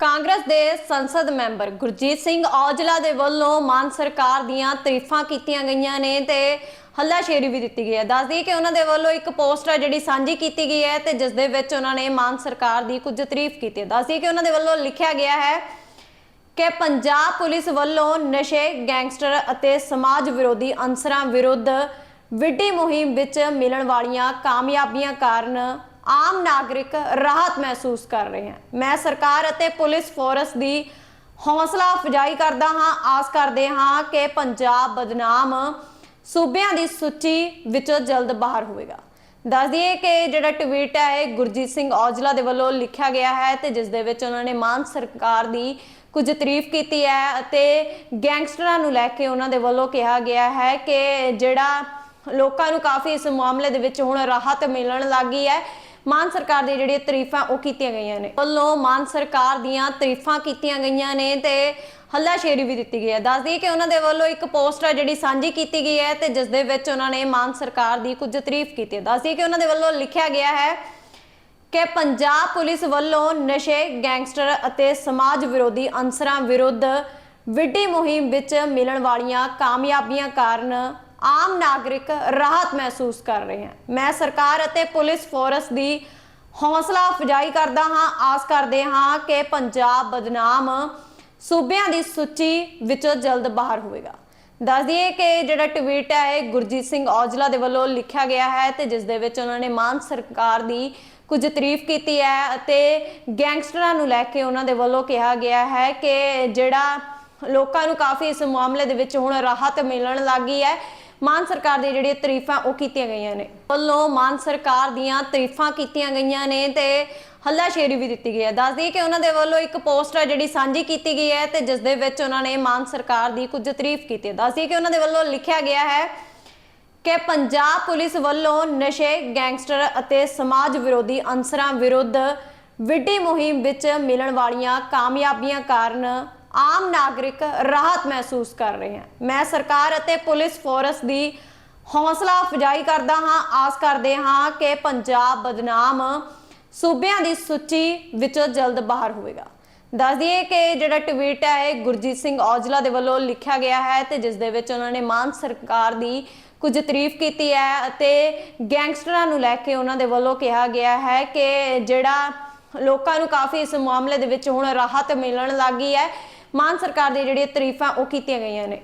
ਕਾਂਗਰਸ ਦੇ ਸੰਸਦ ਮੈਂਬਰ ਗੁਰਜੀਤ ਸਿੰਘ ਔਜਲਾ ਦੇ ਵੱਲੋਂ ਮਾਨ ਸਰਕਾਰ ਦੀਆਂ ਤਾਰੀਫਾਂ ਕੀਤੀਆਂ ਗਈਆਂ ਨੇ ਤੇ ਹੱਲਾਸ਼ੇਰੀ ਵੀ ਦਿੱਤੀ ਗਈ ਹੈ। ਦੱਸ ਦਈਏ ਕਿ ਉਹਨਾਂ ਦੇ ਵੱਲੋਂ ਇੱਕ ਪੋਸਟ ਹੈ ਜਿਹੜੀ ਸਾਂਝੀ ਕੀਤੀ ਗਈ ਹੈ ਤੇ ਜਿਸ ਦੇ ਵਿੱਚ ਉਹਨਾਂ ਨੇ ਮਾਨ ਸਰਕਾਰ ਦੀ ਕੁਝ ਤਾਰੀਫ ਕੀਤੀ ਹੈ। ਦੱਸ ਦਈਏ ਕਿ ਉਹਨਾਂ ਦੇ ਵੱਲੋਂ ਲਿਖਿਆ ਗਿਆ ਹੈ ਕਿ ਪੰਜਾਬ ਪੁਲਿਸ ਵੱਲੋਂ ਨਸ਼ੇ, ਗੈਂਗਸਟਰ ਅਤੇ ਸਮਾਜ ਵਿਰੋਧੀ ਅਨਸਰਾਂ ਵਿਰੁੱਧ ਵਿੱਢੀ ਮੁਹਿੰਮ ਵਿੱਚ ਮਿਲਣ ਵਾਲੀਆਂ ਕਾਮਯਾਬੀਆਂ ਕਾਰਨ ਆਮ ਨਾਗਰਿਕ ਰਾਹਤ ਮਹਿਸੂਸ ਕਰ ਰਹੇ ਹਨ। ਮੈਂ ਸਰਕਾਰ ਅਤੇ ਪੁਲਿਸ ਫੋਰਸ ਦੀ ਹੌਸਲਾ ਅਫਜਾਈ ਕਰਦਾ ਹਾਂ, ਆਸ ਕਰਦੇ ਹਾਂ ਕਿ ਪੰਜਾਬ ਬਦਨਾਮ ਸੂਬਿਆਂ ਦੀ ਸੂਚੀ ਵਿੱਚੋਂ ਜਲਦ ਬਾਹਰ ਹੋਵੇਗਾ। ਦੱਸ ਦਈਏ ਕਿ ਜਿਹੜਾ ਟਵੀਟ ਹੈ, ਇਹ ਗੁਰਜੀਤ ਸਿੰਘ ਔਜਲਾ ਦੇ ਵੱਲੋਂ ਲਿਖਿਆ ਗਿਆ ਹੈ ਤੇ ਜਿਸ ਦੇ ਵਿੱਚ ਉਹਨਾਂ ਨੇ ਮਾਨ ਸਰਕਾਰ ਦੀ ਕੁਝ ਤਾਰੀਫ ਕੀਤੀ ਹੈ ਅਤੇ ਗੈਂਗਸਟਰਾਂ ਨੂੰ ਲੈ ਕੇ ਉਹਨਾਂ ਦੇ ਵੱਲੋਂ ਕਿਹਾ ਗਿਆ ਹੈ ਕਿ ਜਿਹੜਾ ਲੋਕਾਂ ਨੂੰ ਕਾਫੀ ਇਸ ਮਾਮਲੇ ਦੇ ਵਿੱਚ ਹੁਣ ਰਾਹਤ ਮਿਲਣ ਲੱਗੀ ਹੈ। ਮਾਨ ਸਰਕਾਰ ਦੀ ਜਿਹੜੀਆਂ ਤਾਰੀਫਾਂ ਉਹ ਕੀਤੀਆਂ ਗਈਆਂ ਨੇ। ਵੱਲੋਂ ਮਾਨ ਸਰਕਾਰ ਦੀਆਂ ਤਾਰੀਫਾਂ ਕੀਤੀਆਂ ਗਈਆਂ ਨੇ ਤੇ ਹੱਲਾਸ਼ੇਰੀ ਵੀ ਦਿੱਤੀ ਗਈ ਹੈ। ਦੱਸ ਦਈਏ ਕਿ ਉਹਨਾਂ ਦੇ ਵੱਲੋਂ ਇੱਕ ਪੋਸਟ ਹੈ ਜਿਹੜੀ ਸਾਂਝੀ ਕੀਤੀ ਗਈ ਹੈ ਤੇ ਜਿਸ ਦੇ ਵਿੱਚ ਉਹਨਾਂ ਨੇ ਮਾਨ ਸਰਕਾਰ ਦੀ ਕੁਝ ਤਾਰੀਫ ਕੀਤੀ ਹੈ। ਦੱਸ ਦਈਏ ਕਿ ਉਹਨਾਂ ਦੇ ਵੱਲੋਂ ਲਿਖਿਆ ਗਿਆ ਹੈ ਕਿ ਪੰਜਾਬ ਪੁਲਿਸ ਵੱਲੋਂ ਨਸ਼ੇ, ਗੈਂਗਸਟਰ ਅਤੇ ਸਮਾਜ ਵਿਰੋਧੀ ਅਨਸਰਾਂ ਵਿਰੁੱਧ ਵਿੱਢੀ ਮੁਹਿੰਮ ਵਿੱਚ ਮਿਲਣ ਵਾਲੀਆਂ ਕਾਮਯਾਬੀਆਂ ਕਾਰਨ ਆਮ ਨਾਗਰਿਕ ਰਾਹਤ ਮਹਿਸੂਸ ਕਰ ਰਹੇ ਹਨ। ਮੈਂ ਸਰਕਾਰ ਅਤੇ ਪੁਲਿਸ ਫੋਰਸ ਦੀ ਹੌਸਲਾ ਅਫਜਾਈ ਕਰਦਾ ਹਾਂ, ਆਸ ਕਰਦੇ ਹਾਂ ਕਿ ਪੰਜਾਬ ਬਦਨਾਮ ਸੂਬਿਆਂ ਦੀ ਸੂਚੀ ਵਿੱਚੋਂ ਜਲਦ ਬਾਹਰ ਹੋਵੇਗਾ। ਦੱਸ ਦਈਏ ਕਿ ਜਿਹੜਾ ਟਵੀਟ ਹੈ, ਇਹ ਗੁਰਜੀਤ ਸਿੰਘ ਔਜਲਾ ਦੇ ਵੱਲੋਂ ਲਿਖਿਆ ਗਿਆ ਹੈ ਤੇ ਜਿਸ ਦੇ ਵਿੱਚ ਉਹਨਾਂ ਨੇ ਮਾਨ ਸਰਕਾਰ ਦੀ ਕੁਝ ਤਾਰੀਫ ਕੀਤੀ ਹੈ ਅਤੇ ਗੈਂਗਸਟਰਾਂ ਨੂੰ ਲੈ ਕੇ ਉਹਨਾਂ ਦੇ ਵੱਲੋਂ ਕਿਹਾ ਗਿਆ ਹੈ ਕਿ ਜਿਹੜਾ ਲੋਕਾਂ ਨੂੰ ਕਾਫੀ ਇਸ ਮਾਮਲੇ ਦੇ ਵਿੱਚ ਹੁਣ ਰਾਹਤ ਮਿਲਣ ਲੱਗੀ ਹੈ। ਮਾਨ ਸਰਕਾਰ ਦੀ ਜਿਹੜੀਆਂ ਤਾਰੀਫਾਂ ਉਹ ਕੀਤੀਆਂ ਗਈਆਂ ਨੇ। ਵੱਲੋਂ ਮਾਨ ਸਰਕਾਰ ਦੀਆਂ ਤਾਰੀਫਾਂ ਕੀਤੀਆਂ ਗਈਆਂ ਨੇ ਤੇ ਹੱਲਾਸ਼ੇਰੀ ਵੀ ਦਿੱਤੀ ਗਈ ਹੈ। ਦੱਸ ਦਈਏ ਕਿ ਉਹਨਾਂ ਦੇ ਵੱਲੋਂ ਇੱਕ ਪੋਸਟ ਹੈ ਜਿਹੜੀ ਸਾਂਝੀ ਕੀਤੀ ਗਈ ਹੈ ਤੇ ਜਿਸ ਦੇ ਵਿੱਚ ਉਹਨਾਂ ਨੇ ਮਾਨ ਸਰਕਾਰ ਦੀ ਕੁਝ ਤਾਰੀਫ ਕੀਤੀ ਹੈ। ਦੱਸ ਦਈਏ ਕਿ ਉਹਨਾਂ ਦੇ ਵੱਲੋਂ ਲਿਖਿਆ ਗਿਆ ਹੈ ਕਿ ਪੰਜਾਬ ਪੁਲਿਸ ਵੱਲੋਂ ਨਸ਼ੇ, ਗੈਂਗਸਟਰ ਅਤੇ ਸਮਾਜ ਵਿਰੋਧੀ ਅਨਸਰਾਂ ਵਿਰੁੱਧ ਵਿੱਢੀ ਮੁਹਿੰਮ ਵਿੱਚ ਮਿਲਣ ਵਾਲੀਆਂ ਕਾਮਯਾਬੀਆਂ ਕਾਰਨ ਆਮ ਨਾਗਰਿਕ ਰਾਹਤ ਮਹਿਸੂਸ ਕਰ ਰਹੇ ਹਨ। ਮੈਂ ਸਰਕਾਰ ਅਤੇ ਪੁਲਿਸ ਫੋਰਸ ਦੀ ਹੌਸਲਾ ਅਫਜਾਈ ਕਰਦਾ ਹਾਂ, ਆਸ ਕਰਦੇ ਹਾਂ ਕਿ ਪੰਜਾਬ ਬਦਨਾਮ ਸੂਬਿਆਂ ਦੀ ਸੂਚੀ ਵਿੱਚੋਂ ਜਲਦ ਬਾਹਰ ਹੋਵੇਗਾ। ਦੱਸ ਦਈਏ ਕਿ ਜਿਹੜਾ ਟਵੀਟ ਹੈ, ਇਹ ਗੁਰਜੀਤ ਸਿੰਘ ਔਜਲਾ ਦੇ ਵੱਲੋਂ ਲਿਖਿਆ ਗਿਆ ਹੈ ਤੇ ਜਿਸ ਦੇ ਵਿੱਚ ਉਹਨਾਂ ਨੇ ਮਾਨ ਸਰਕਾਰ ਦੀ ਕੁਝ ਤਾਰੀਫ ਕੀਤੀ ਹੈ ਅਤੇ ਗੈਂਗਸਟਰਾਂ ਨੂੰ ਲੈ ਕੇ ਉਹਨਾਂ ਦੇ ਵੱਲੋਂ ਕਿਹਾ ਗਿਆ ਹੈ ਕਿ ਜਿਹੜਾ ਲੋਕਾਂ ਨੂੰ ਕਾਫੀ ਇਸ ਮਾਮਲੇ ਦੇ ਵਿੱਚ ਹੁਣ ਰਾਹਤ ਮਿਲਣ ਲੱਗੀ ਹੈ। ਮਾਨ ਸਰਕਾਰ ਦੀ ਜਿਹੜੀਆਂ ਤਾਰੀਫਾਂ ਉਹ ਕੀਤੀਆਂ ਗਈਆਂ ਨੇ।